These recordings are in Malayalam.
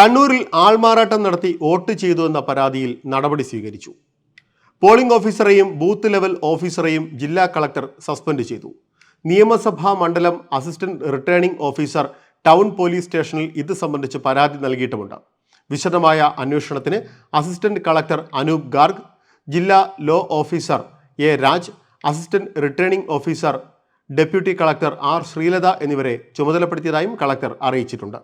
കണ്ണൂരിൽ ആൾമാറാട്ടം നടത്തി വോട്ട് ചെയ്തു എന്ന പരാതിയിൽ നടപടി സ്വീകരിച്ചു. പോളിംഗ് ഓഫീസറെയും ബൂത്ത് ലെവൽ ഓഫീസറെയും ജില്ലാ കളക്ടർ സസ്പെൻഡ് ചെയ്തു. നിയമസഭാ മണ്ഡലം assistant returning officer town police സ്റ്റേഷനിൽ ഇത് സംബന്ധിച്ച് പരാതി നൽകിയിട്ടുമുണ്ട്. വിശദമായ അന്വേഷണത്തിന് അസിസ്റ്റന്റ് കളക്ടർ അനൂപ് ഗാർഗ് ജില്ലാ law officer A Raj assistant returning officer deputy collector R Sreelatha എന്നിവരെ ചുമതലപ്പെടുത്തിയതായും കളക്ടർ അറിയിച്ചിട്ടുണ്ട്.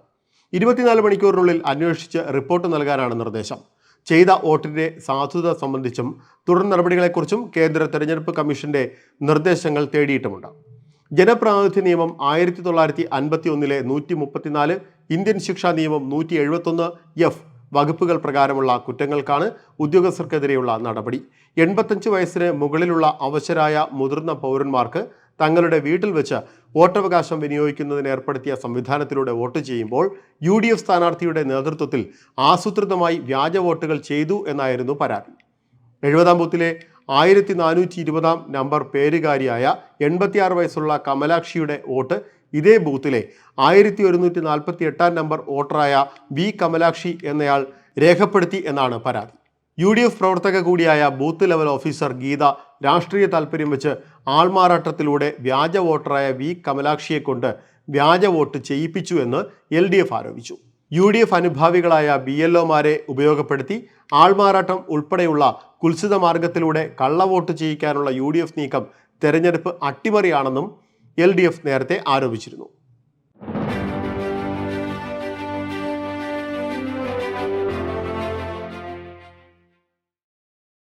ഇരുപത്തിനാല് മണിക്കൂറിനുള്ളിൽ അന്വേഷിച്ച് റിപ്പോർട്ട് നൽകാനാണ് നിർദ്ദേശം. ചെയ്ത വോട്ടിന്റെ സാധുത സംബന്ധിച്ചും തുടർ നടപടികളെക്കുറിച്ചും കേന്ദ്ര തെരഞ്ഞെടുപ്പ് കമ്മീഷന്റെ നിർദ്ദേശങ്ങൾ തേടിയിട്ടുമുണ്ട്. ജനപ്രാതിനിധ്യ നിയമം ആയിരത്തി തൊള്ളായിരത്തി അൻപത്തി ഒന്നിലെ നൂറ്റി മുപ്പത്തിനാല് ഇന്ത്യൻ ശിക്ഷാ നിയമം നൂറ്റി എഴുപത്തൊന്ന് എഫ് വകുപ്പുകൾ പ്രകാരമുള്ള കുറ്റങ്ങൾക്കാണ് ഉദ്യോഗസ്ഥർക്കെതിരെയുള്ള നടപടി. എൺപത്തഞ്ച് വയസ്സിന് മുകളിലുള്ള അവശരായ മുതിർന്ന പൗരന്മാർക്ക് തങ്ങളുടെ വീട്ടിൽ വെച്ച് വോട്ടവകാശം വിനിയോഗിക്കുന്നതിന് ഏർപ്പെടുത്തിയ സംവിധാനത്തിലൂടെ വോട്ട് ചെയ്യുമ്പോൾ യു ഡി എഫ് സ്ഥാനാർത്ഥിയുടെ നേതൃത്വത്തിൽ ആസൂത്രിതമായി വ്യാജ വോട്ടുകൾ ചെയ്തു എന്നായിരുന്നു പരാതി. എഴുപതാം ബൂത്തിലെ ആയിരത്തി നാനൂറ്റി ഇരുപതാം നമ്പർ പേരുകാരിയായ എൺപത്തിയാറ് വയസ്സുള്ള കമലാക്ഷിയുടെ വോട്ട് ഇതേ ബൂത്തിലെ ആയിരത്തി ഒരുന്നൂറ്റി നാൽപ്പത്തി എട്ടാം നമ്പർ വോട്ടറായ വി കമലാക്ഷി എന്നയാൾ രേഖപ്പെടുത്തി എന്നാണ് പരാതി. യു ഡി എഫ് പ്രവർത്തക കൂടിയായ ബൂത്ത് ലെവൽ ഓഫീസർ ഗീത രാഷ്ട്രീയ താൽപ്പര്യം വെച്ച് ആൾമാറാട്ടത്തിലൂടെ വ്യാജ വോട്ടറായ വി കമലാക്ഷിയെ കൊണ്ട് വ്യാജ വോട്ട് ചെയ്യിപ്പിച്ചു എന്ന് എൽ ഡി എഫ് ആരോപിച്ചു. യു ഡി എഫ് അനുഭാവികളായ ബി എൽ ഒമാരെ ഉപയോഗപ്പെടുത്തി ആൾമാറാട്ടം ഉൾപ്പെടെയുള്ള കുൽസിത മാർഗത്തിലൂടെ കള്ളവോട്ട് ചെയ്യിക്കാനുള്ള യു ഡി എഫ് നീക്കം തെരഞ്ഞെടുപ്പ് അട്ടിമറിയാണെന്നും എൽ ഡി എഫ് നേരത്തെ ആരോപിച്ചിരുന്നു.